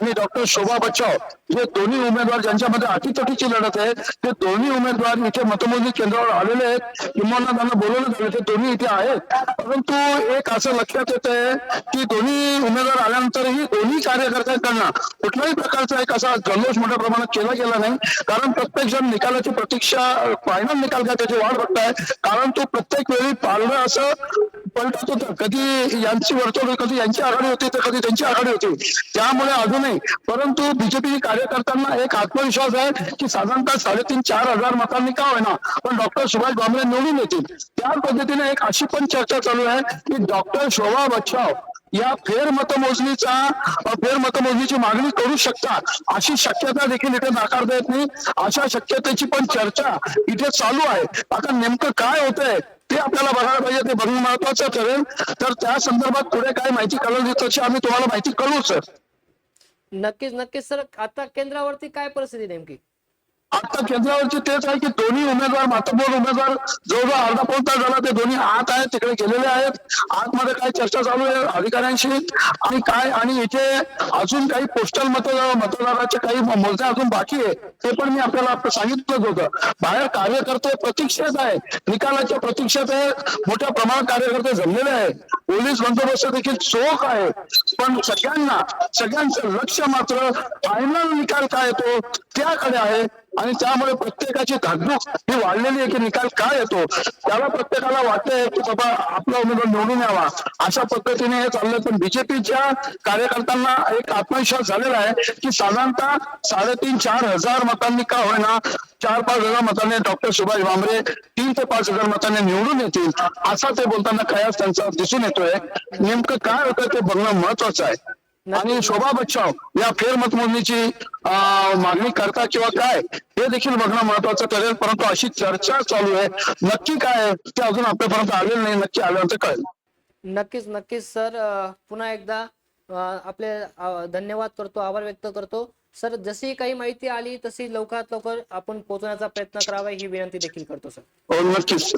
आणि डॉक्टर शोभा बच्चाव हे दोन्ही उमेदवार ज्यांच्यामध्ये अटीतटीची लढत आहे ते दोन्ही उमेदवार इथे मतमोजणी केंद्रावर आलेले आहेत. किंवा त्यांना बोलवलं झालं ते दोन्ही इथे आहेत. परंतु एक असं लक्षात येत आहे की दोन्ही उमेदवार आल्यानंतरही दोन्ही कार्यकर्त्यांकडनं कुठल्याही प्रकारचा एक असा जल्लोष मोठ्या प्रमाणात केला गेला नाही. कारण प्रत्येक जण निकालाची प्रतीक्षा फायनल निकाल काय त्याची वाट बघताय. कारण तो प्रत्येक वेळी पालणं असं पलटत होतं. कधी यांची वर्तवणूक कधी यांची आघाडी होती तर कधी त्यांची आघाडी होती. त्यामुळे अजूनही परंतु बीजेपी कार्यकर्त्यांना एक आत्मविश्वास आहे की साधारणतः साडेतीन चार हजार मतांनी का होईना पण डॉक्टर सुभाष भामरे निवडून येतील. त्या पद्धतीने एक अशी पण चर्चा चालू आहे की डॉक्टर शोभा बच्छाव या फेरमतमोजणीचा फेरमतमोजणीची मागणी करू शकतात अशी शक्यता देखील इथे नाकारता येत नाही. अशा शक्यतेची पण चर्चा इथे चालू आहे. आता नेमकं काय होतंय ते आपल्याला बघायला पाहिजे ते बघणं महत्वाचं ठरेल. तर त्या संदर्भात पुढे काय माहिती कळवली तशी आम्ही तुम्हाला माहिती कळवू सर. नक्कीच नक्कीच सर. आता केंद्रावरती काय परिस्थिती नेमकी? आता केंद्रावरची तेच आहे की दोन्ही उमेदवार मातब्बर उमेदवार जवळजवळ अर्धा पाऊण तास झाला ते दोन्ही आत आहेत तिकडे गेलेले आहेत. आतमध्ये काय चर्चा चालू आहे अधिकाऱ्यांशी? आणि काय? आणि इथे अजून काही पोस्टल मतदार मतदाराचे काही मोजण्या अजून बाकी आहे ते पण मी आपल्याला सांगितलंच होतं. बाहेर कार्यकर्ते प्रतीक्षेत आहे निकालाच्या प्रतीक्षेत आहे मोठ्या प्रमाणात कार्यकर्ते जमलेले आहेत. पोलीस बंदोबस्त देखील चोख आहे. पण सगळ्यांना सगळ्यांचं लक्ष मात्र फायनल निकाल काय येतो त्याकडे आहे. आणि त्यामुळे प्रत्येकाची धाकधूक ही वाढलेली आहे की निकाल काय येतो? त्याला प्रत्येकाला वाटतंय की बाबा आपला उमेदवार निवडून यावा. अशा पद्धतीने हे चाललंय. पण बीजेपीच्या कार्यकर्त्यांना एक आत्मविश्वास झालेला आहे की साधारणतः साडेतीन चार हजार मतांनी का होईना चार पाच हजार मतांनी डॉक्टर सुभाष भामरे तीन ते पाच हजार मतांनी निवडून येतील असा ते बोलताना खयास त्यांचा दिसून येतोय. नेमकं काय होतं ते बघणं महत्वाचं आहे. आणि शोभा बच्चाव या फेर मतमोजणीची अं, मागणी करता किंवा काय हे देखील बघणं महत्वाचं ठरेल. परंतु अशी चर्चा चालू आहे. नक्की काय ते अजून आपल्यापर्यंत आलेलं नाही. नक्की आल्यानंतर कळेल. नक्कीच नक्कीच सर. पुन्हा एकदा आपले धन्यवाद करतो. आभार व्यक्त करतो. सर जशी काही माहिती आली तशी लवकरात लवकर आपण पोहोचण्याचा प्रयत्न करावा ही विनंती देखील करतो सर. हो नक्कीच.